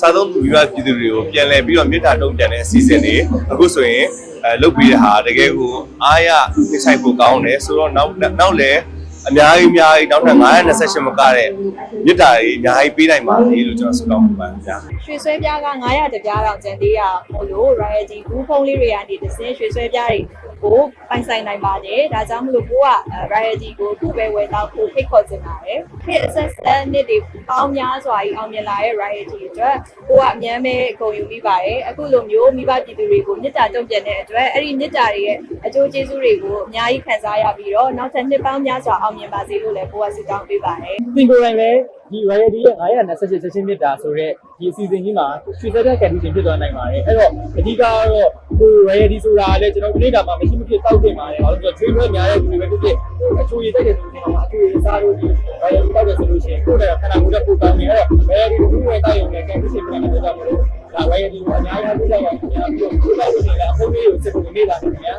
စားသုံးသူမိဘပြည်သူတွေကိုပြန်လည်ပြီးတော့မြစ်တာတုံ့ပြန်တဲ့အစီအစဉ်တွေအခုဆိုရင်အဲလုပ်ပြီးတဲ့ဟာတကယ်ကိုအားရနှိမ့်ဆိုင်ဖို့ကောင်းတယ်ဆိုတော့နောက်နောက်လည်း အများကြီးအများကြီးနောက်ထပ်928မကတဲ့မြစ်တာတွေအများကြီးပေးနိုင်ပါလေလို့ကျွန်တော်ဆုတောင်းပါပါတယ်ဗျာရွှေဆွဲပြားက900တပြားတော့ကျန်သေးရမို့လို့ royalty ဘူးဖုံးလေးတွေကနေတစ်စင်းရွှေဆွဲပြားတွေကိုပိုင်ဆိုင်နိုင်ပါတယ်ဒါကြောင့်မလို့ကိုက royalty ကိုခုပဲဝယ်တော့ကိုဖိတ်ခေါ်ချင်ပါတယ်ခေတ်အဆက်ဆက်နှစ်တွေပေါင်းများစွာကြီးအောင်မြင်လာတဲ့ royalty အတွက်ကိုကအများမဲ့ဂုဏ်ယူမိပါတယ်အခုလိုမျိုးမိဘပြည်သူတွေကိုမြစ်တာတုံ့ပြန်တဲ့အတွက်အဲ့ဒီမြစ်တာတွေရဲ့အကျိုးကျေးဇူးတွေကိုအများကြီးခံစားရပြီးတော့နောက်ထပ်နှစ်ပေါင်းများစွာအောင်မြင်ပါစေလို့လည်းကိုကဆုတောင်းပေးပါတယ်သင်ကိုယ်တိုင်လည်းဒီ royalty ရဲ့928ချက်ချင်းမြစ်တာဆိုတော့ဒီအစီအစဉ်ကြီးမှာရွှေစက်တဲ့ condition ဖြစ်သွားနိုင်ပါတယ်အဲ့တော့အဓိကတော့ဟို royalty ဆိုတာလည်းကျွန်တော်ဒီနေ့ကမှမရှိမဖြစ်တောက်တင်ပါတယ်ဘာလို့လဲဆိုတော့ train များတဲ့လူတွေပဲဖြစ်ဖြစ်အချိုးရည်တက်တဲ့လူတွေကတော့အချိုးရည်စားလို့ဒီ royalty တောက်တယ်ဆိုလို့ရှိရင်ကိုယ်ကခန္ဓာကိုယ်ကပိုကောင်းနေအဲ့တော့ royalty ကိုဝယ်တောက်ရုံနဲ့ condition ပြန်လာတော့မလို့ဒါ royalty ကိုအများကြီးအားပေးကြပါခင်ဗျာပြီးတော့ကိုယ်ကလည်းအဖုန်းလေးကိုစစ်ဖို့နေတာခင်ဗျာ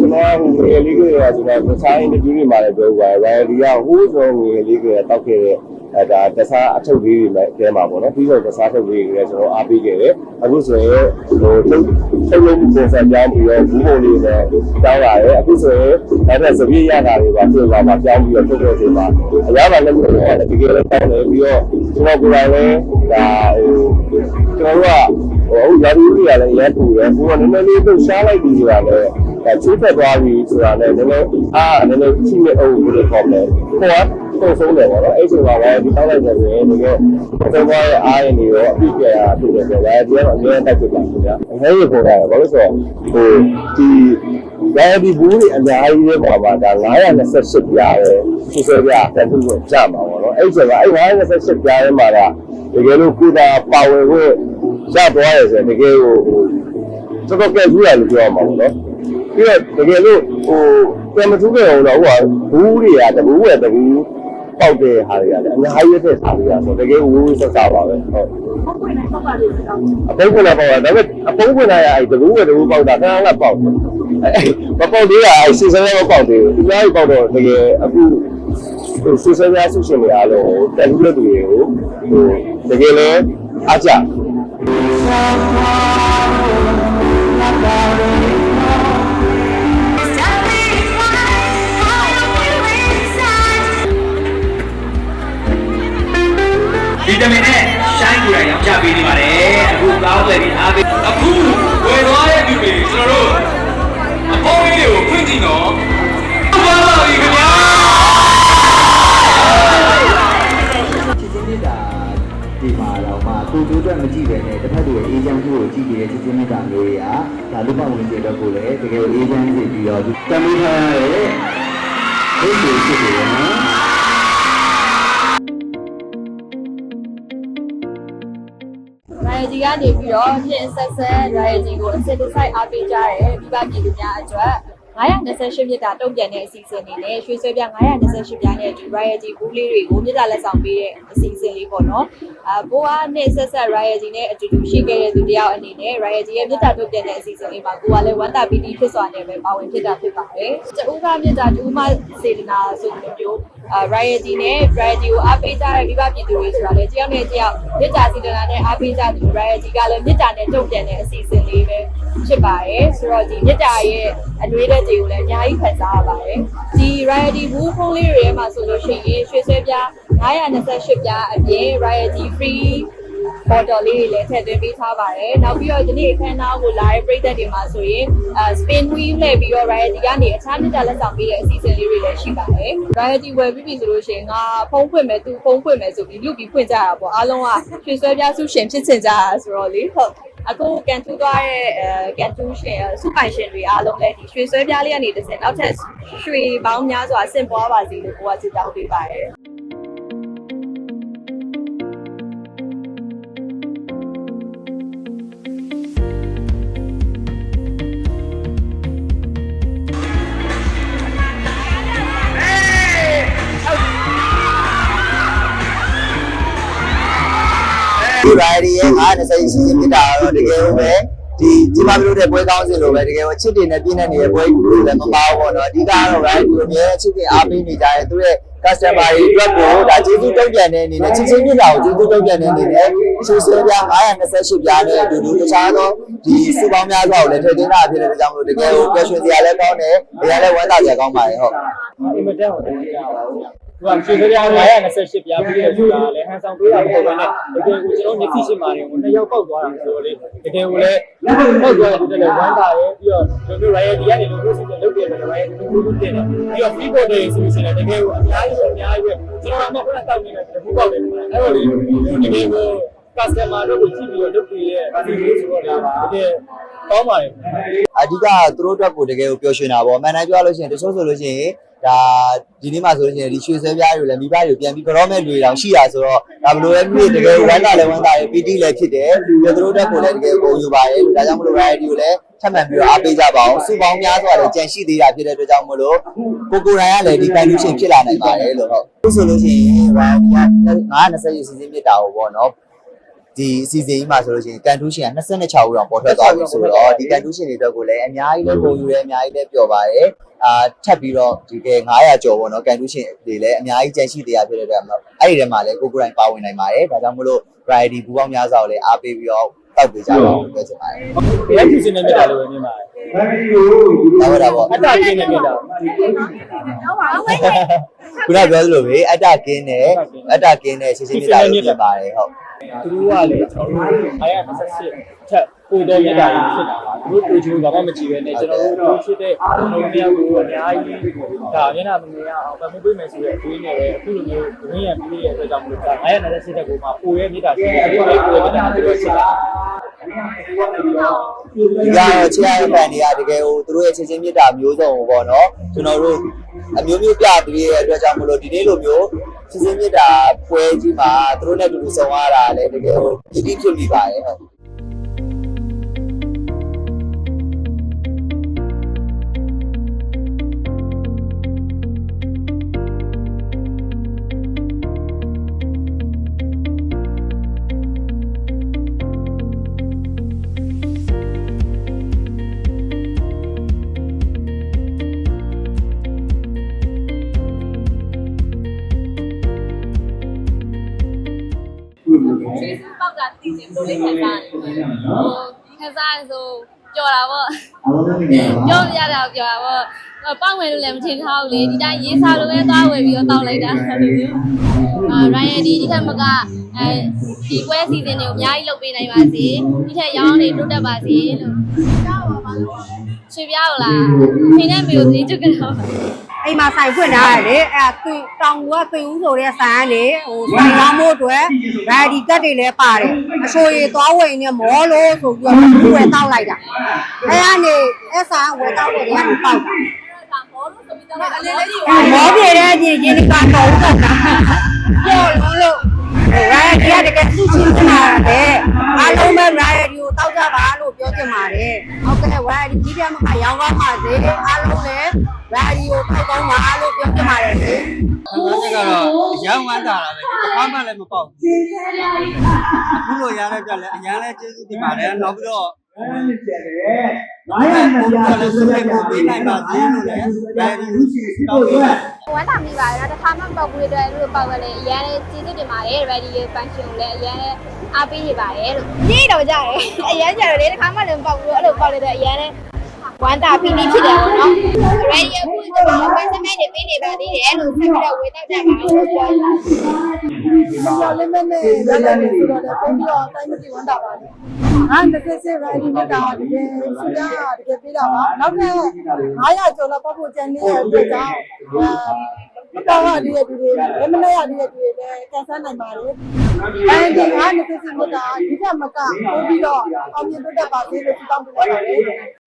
တိုင်ကတော့ကျွန်တော်ဟိုငွေလေးကကျွန်တော်တခြား interview တွေမှာလည်းပြောပါတယ်။ Variety ကဟိုးကျွန်တော်ငွေလေးကတောက်ခဲ့တဲ့အဲဒါတခြားအထုပ်လေးတွေလည်းအဲမှာပေါ့နော်ပြီးတော့တခြားထုပ်လေးတွေလည်းကျွန်တော်အားပေးခဲ့တယ်အခုဆိုရင်ဟိုထုတ်ထုတ်လုံးပုံစံပြောင်းပြီးတော့ဘူးပုံလေးနဲ့တောင်းလာတယ်အခုဆိုရင်အဲ့ဒါစပြည့်ရတာတွေပါပြေပါမှာပြောင်းပြီးတော့ထုတ်တဲ့ချိန်မှာအများပါလည်းမဟုတ်ဘူးတကယ်လည်းတောင်းတယ်ပြီးတော့ကျွန်တော်ကိုယ်တိုင်လည်းဒါဟိုကျွန်တော်တို့ကဟိုရာသီဥတုကလည်းရန်ပူတယ်ဘိုးကနည်းနည်းလေးလှုပ်ရှားလိုက်ပြီးဆိုတာလည်း ဒါချိုးဖက်သွားပြီဆိုတာလည်းနည်းနည်းအားနည်းနည်းချိမဲ့အုပ်ဘယ်လိုခေါ်မလဲခေါ်တော့ဆုံးတယ်ပေါ့နော်အဲ့ဒီမှာလည်းဒီတောင်းလိုက်တယ်ဆိုရင်ဒီကသုံးပါးရဲ့အားရနေရောအပြည့်ပြရဖြစ်တယ်ဆိုတော့ဒါကတော့အများတိုက်ဖြစ်ပါခင်ဗျာအများကြီးပေါ်တာဘာလို့ဆိုတော့ဟိုဒီဒါဒီဘူးတွေအများကြီးရဲ့ပါပါဒါ928ပြားတယ်သူဆိုပြတန်သူကိုကြမှာပေါ့နော်အဲ့ဒီကအဲ့928ပြားရဲ့မှာကတကယ်လို့ကုသာပါဝင်ဖို့ရသွားရဆိုတကယ်ကိုဟိုတော်တော်ကဲကြည့်ရလို့ပြောမှာပေါ့နော် ပြီးတော့တကယ်လို့ဟိုပြန်မထူးခဲ့အောင်တော့ဟိုကဘူးတွေကတဘူးရဲ့တဘူးပေါက်တဲ့ဟာတွေကလည်းအများကြီးသက်စားလို့ရဆိုတကယ်ဝူးဝူးဆက်စားပါပဲဟုတ်အပုံးဝင်ပေါက်တာဒါပေမဲ့အပုံးဝင်လာရအဲ့တဘူးရဲ့တဘူးပေါက်တာခဏခဏပေါက်တယ်မပေါက်သေးတာအဲ့စီစမ်းမပေါက်သေးဘူးအများကြီးပေါက်တော့တကယ်အခုဟိုစီစမ်းများဆုရှင်တွေအားလုံးတန်တူလက်တွေကိုဟိုတကယ်လဲအားကြ ဗီတာမင်နဲ့ရှိုင်းကိုယ်တိုင်ရောင်းချပေးနေပါတယ်အခုကောင်းတယ်ဒီအားပေးအခုဝယ်သွားတဲ့သူတွေကျွန်တော်တို့အပေါ်လေးတွေကိုဖွင့်ကြည့်တော့ဘာပါပြီခင်ဗျာချစ်ချင်းမြတ်တာဒီမှာတော့မှကိုကျိုးအတွက်မကြည့်ပဲနဲ့တစ်ဖက်သူရဲ့အေးချမ်းမှုကိုကြည့်နေတဲ့ချစ်ချင်းမြတ်တာမျိုးတွေကဒါလူ့ဘဝဝင်ကြတဲ့ကိုလည်းတကယ်အေးချမ်းစေပြီးတော့တမီးထားရတဲ့ဘုရားဖြစ်တယ် ကနေပြီးတော့ပြင်ဆက်ဆက် royalty ကိုအစစ်တစိုက်အားပေးကြတဲ့မိဘပြည်သူများအတွက် 928မြစ်တာတုံ့ပြန်တဲ့အစီအစဉ်လေးနဲ့ရွှေဆွဲပြ928ပြားနဲ့ဒီ royalty ဘူးလေးတွေကိုမြစ်တာလက်ဆောင်ပေးတဲ့အစီအစဉ်လေးပေါ့နော်အဘိုးအားနဲ့ဆက်ဆက် royalty နဲ့အတူတူရှိခဲ့တဲ့သူတယောက်အနေနဲ့ royalty ရဲ့မြစ်တာတုံ့ပြန်တဲ့အစီအစဉ်လေးမှာကိုကလည်းဝမ်းသာပီတိဖြစ်စွာနဲ့ပဲပါဝင်ဖြစ်တာဖြစ်ပါတယ်တူကမြစ်တာတူမစေတနာဆိုတဲ့မျိုးအာ royalty နဲ့ royalty ကိုအားပေးကြတဲ့မိဘပြည်သူတွေဆိုတာလေတယောက်နဲ့တယောက်မြစ်တာစေတနာနဲ့အားပေးကြသူ royalty ကလည်းမြစ်တာနဲ့တုံ့ပြန်တဲ့အစီအစဉ်လေးပဲ ဖြစ်ပါတယ်ဆိုတော့ဒီမြစ်တာရဲ့အတွေးတဲ့တွေကိုလည်းအများကြီးခံစားရပါတယ်ဒီ royalty ဘူးဖုန်းလေးတွေထဲမှာဆိုလို့ရှိရင်ရွှေဆွဲပြား928ပြားအပြင် royalty free bottle လေးတွေလည်းထည့်သွင်းပေးထားပါတယ်နောက်ပြီးတော့ဒီနေ့အခမ်းအနားကိုလာတဲ့ပရိသတ်တွေမှာဆိုရင်အဲ spin wheel လှည့်ပြီးတော့ royalty ကနေအခြားမြစ်တာလက်ဆောင်ပေးတဲ့အစီအစဉ်လေးတွေလည်းရှိပါတယ် royalty ဝယ်ပြီးပြီဆိုလို့ရှိရင်ငါဖုံးဖွင့်မယ်သူဖုံးဖွင့်မယ်ဆိုပြီးလူပြီးဖွင့်ကြတာပေါ့အားလုံးကရွှေဆွဲပြားစုရှင်ဖြစ်ချင်ကြတာဆိုတော့လေဟုတ် အခုကန်ထူသွားတဲ့အဲကန်ထူရှင်စုပိုင်ရှင်တွေအားလုံးလည်းဒီရွှေဆွဲပြားလေးကနေတစ်ဆင့်နောက်ထပ်ရွှေပေါင်းများစွာဆင့်ပွားပါစေလို့ကိုကဆုတောင်းပေးပါတယ် ဒီ variety ရဲ့90စီစဉ်မြစ်တာတော့တကယ်ပဲဒီဒီမှာပြောတဲ့ပွဲကောင်းစင်လိုပဲတကယ်ကိုချစ်တင်နဲ့ပြည့်နေနေတဲ့ပွဲကူလို့လည်းမပါဘူးပေါ့နော်အဓိကတော့ variety ကိုအများကြီးချစ်တင်အားပေးနေကြတယ်သူရဲ့ customer တွေအတွက်ကိုဒါကျေးဇူးတုံ့ပြန်တဲ့အနေနဲ့ချစ်ချင်းမြစ်တာကိုကျေးဇူးတုံ့ပြန်တဲ့အနေနဲ့ရှူဆဲပြား928ပြားနဲ့အတူတူတခြားသောဒီစုပေါင်းများစွာကိုလည်းထည့်သွင်းတာဖြစ်တဲ့အတွက်ကြောင့်မလို့တကယ်ကိုပျော်ရွှင်စရာလည်းကောင်းတယ်။ဒါလည်းဝမ်းသာစရာကောင်းပါတယ်ဟုတ်အင်မတန်ဟိုတည်းကြောက်ပါဘူး သူကရွှေစပြား928ပြားပြီးတဲ့ဆိုတာလေဟန်ဆောင်ပေးတာမဟုတ်ဘဲနဲ့တကယ်ကိုကျွန်တော်မျက်စိရှိမှတယ်ဟိုနှစ်ယောက်ပောက်သွားတာဆိုတော့လေတကယ်ကိုလည်းပောက်သွားတဲ့တူတယ်ဝမ်းသာရဲပြီးတော့ကျွန်တော် royalty ကနေလို့ဆိုရင်လုပ်ပြတယ် royalty ကိုဘူးတင်တယ်ပြီးတော့ free body ဆိုရင်လည်းတကယ်ကိုအများကြီးပဲအများကြီးပဲကျွန်တော်မှခုနတောက်နေတဲ့ဘူးပေါက်တယ်အဲ့တော့လေတကယ်ကို customer တို့ကိုကြည့်ပြီးတော့လုပ်ပြရဲ့ဒီလိုဆိုတော့လေတကယ်ကောင်းပါတယ်အဓိကသူတို့အတွက်ကိုတကယ်ကိုပျော်ရွှင်တာပေါ့အမှန်တိုင်းပြောလို့ရှိရင်တချို့ဆိုလို့ရှိရင်ဒါဒီနေ့မှဆိုလို့ရှိရင်ဒီရွှေဆွဲပြားတွေလည်းမိဘတွေကိုပြန်ပြီးကြောမဲ့လူတွေတောင်ရှိတာဆိုတော့ဒါဘလို့လဲမိတကယ်ဝမ်းသာလည်းဝမ်းသာရယ်ပီတိလည်းဖြစ်တယ်ပြီးတော့သူတို့အတွက်ကိုလည်းတကယ်ကိုယူပါတယ်ဒါကြောင့်မလို့ variety ကိုလည်းထပ်မံပြီးတော့အားပေးကြပါအောင်စုပေါင်းများစွာလည်းကြံရှိသေးတာဖြစ်တဲ့အတွက်ကြောင့်မလို့ကိုကိုရိုင်းကလည်းဒီ condition ဖြစ်လာနိုင်ပါတယ်လို့ဟုတ်အခုဆိုလို့ရှိရင် variety က920စီစဉ်မြစ်တာကိုပေါ့နော် ဒီအစီအစဉ်ကြီးမှာဆိုလို့ရှိရင်ကန်တူးရှင်က26ဦးတော့ပေါ်ထွက်သွားပြီဆိုတော့ဒီကန်တူးရှင်တွေအတွက်ကိုလည်းအများကြီးလည်းပုံယူတယ်အများကြီးလည်းပျော်ပါတယ်အာထပ်ပြီးတော့ဒီကဲ900ကျော်ပေါ့နော်ကန်တူးရှင်တွေလည်းအများကြီးကြန့်ရှိတရားဖြစ်တဲ့အတွက်အဲ့ဒီထဲမှာလည်းကိုကိုယ်တိုင်ပါဝင်နိုင်ပါတယ်ဒါကြောင့်မလို့ variety ပူပေါင်းများစွာကိုလည်းအားပေးပြီးတော့ တောက်ပေးကြပါဦးပြောချင်ပါတယ်ဘယ်သူစနေမြတ်တာလို့ပဲမြင်ပါတယ်ဒါပဲဒါပေါ့အတ္တကင်းနေမြတ်တာခုနပြောသလိုပဲအတ္တကင်းနဲ့အတ္တကင်းနဲ့ရှင်းရှင်းပြတာလို့ပြင်ပါတယ်ဟုတ်သူတို့ကလေကျွန်တော်တို့928ထက်ပိုတော့မြတ်တာဖြစ်တာပါသူတို့ကိုချင်ဘာမှမကြည့်ပဲနဲ့ကျွန်တော်တို့ဖြစ်တဲ့ကျွန်တော်တို့ကိုအများကြီးဒါမျက်နှာမမြင်ရအောင်ပတ်မပေးမယ်ဆိုတဲ့အတွေးနဲ့ပဲအခုလိုမျိုးဝင်းရပြီးရဲ့အတွက်ကြောင့်မလို့ဒါ928တက်ကိုမှပိုရဲ့မြတ်တာရှိတယ်အခုလေးပိုရဲ့မြတ်တာတို့ရှိတာဒီကတော့ချစ်ရတဲ့ fan တွေကတကယ်ဟိုသူတို့ရဲ့ချစ်ချင်းမြတ်တာမျိုးစုံပေါ့နော်ကျွန်တော်တို့အမျိုးမျိုးပြပေးရတဲ့အတွက်ကြောင့်မလို့ဒီနေ့လိုမျိုးချစ်ချင်းမြတ်တာပွဲကြီးမှာသူတို့နဲ့တူတူဆောင်ရတာလည်းတကယ်ဟိုဖြစ်ပြီးဖြစ်ပြီးပါတယ်ဟုတ် ကျေးဇူးပေါက်ကတည်နေလို့လေးခံစားတယ်ဟိုခံစားရဆိုကြော်တာပေါ့ပြောပြရတာပြောတာပေါ့ပောက်ဝင်လို့လည်းမထင်ထားဘူးလေဒီတိုင်းရေးစားလို့ပဲသွားဝယ်ပြီးတော့တောက်လိုက်တာအဲ့လိုမျိုးအာရိုင်ယန်ဒီဒီထက်မကအဲဒီပွဲစီစဉ်တွေကိုအများကြီးလုပ်ပေးနိုင်ပါစေဒီထက်ရောင်းနေတိုးတက်ပါစေလို့ချွေပြားကိုလားခင်းတဲ့မျိုးကိုသေးချွတ်ကြတော့ အိမ်မှာဆိုင်ဖွင့်ထားတယ်လေအဲ့ဒါသွေးတောင်ကသွေးဦးဆိုတဲ့ဆိုင်ကနေဟိုဆိုင်ရောင်းဖို့အတွက်ဗာဒီတက်တွေလည်းပါတယ်အချိုရည်သွားဝယ်နေမောလို့ဆိုပြီးတော့သူဝယ်တောက်လိုက်တာအဲ့ကနေအဲ့ဆိုင်ဝယ်တောက်တယ်ကနေပေါက်တာဒါမောလို့ဆိုပြီးတော့အလေးလေးကြီးမောပြေတဲ့အပြင်ရင်းကတော့တော့တာပြောလုံးလို့ ရာဒီရတကယ်သူ့ချင်းမှာလေအားလုံးပဲရာဒီကိုတောက်ကြပါလို့ပြောချင်ပါတယ်ဟုတ်ကဲ့ရာဒီကြီးပြမကရောင်းကားပါစေအားလုံးလည်းရာဒီကိုတောက်ကောင်းပါအားလို့ပြောချင်ပါတယ်လေအဲ့ဒါကတော့အရန်ဝမ်းသာတာပဲတစ်ခါမှလည်းမပေါက်ဘူးအခုလိုရတဲ့ကြက်လည်းအရန်လည်းကျေးဇူးတင်ပါတယ်နောက်ပြီးတော့ 900ကျန်တယ်900လည်းဆက်လက်ကိုပေးနိုင်ပါသေးလို့လည်းအဲဒီတောင်းပေးပါဝမ်းသာမိပါတယ်နော်တစ်ခါမှမပေါက်ဘူးတဲ့အတွက်လို့ပေါက်ရလေအရင်လည်းကျေးဇူးတင်ပါတယ် ready function ကိုလည်းအရင်လည်းအားပေးနေပါတယ်လို့ညိတော့ကြတယ်အရင်ကျတော့လေတစ်ခါမှလည်းမပေါက်ဘူးအဲ့လိုပေါက်လေတော့အရင်လည်း ဝမ်းသာပီတိဖြစ်တယ်ပေါ့နော် ready အခုကျွန်တော်ဝယ်စမဲတွေပေးနေပါသေးတယ်လို့ဆက်ပြီးတော့ဝယ်တော့ကြပါဦးလို့ပြောတယ်ဒီလိုလေးမဲ့နဲ့ရလာနေဆိုတော့လည်းပုံပြီးတော့တိုင်းမကြည့်ဝမ်းတာပါလေ။ဟာတစ်စစ်စစ်ရိုင်းနေတာတကယ်ရှိတာတကယ်ပြေးတာပါ။နောက်ထပ်900ကျော်လောက်ပတ်ဖို့ကြံနေတဲ့အတွက်ကြောင့်အဲတော့ဟာဒီရဒီတွေမမနဲ့ရဒီရဒီတွေလည်းကန်ဆယ်နိုင်ပါလေ။အဲဒီဟာတစ်စစ်စစ်ကဒီကမကပို့ပြီးတော့အောင်မြင်တတ်ပါသေးလို့တောင်းပေးပါလေ။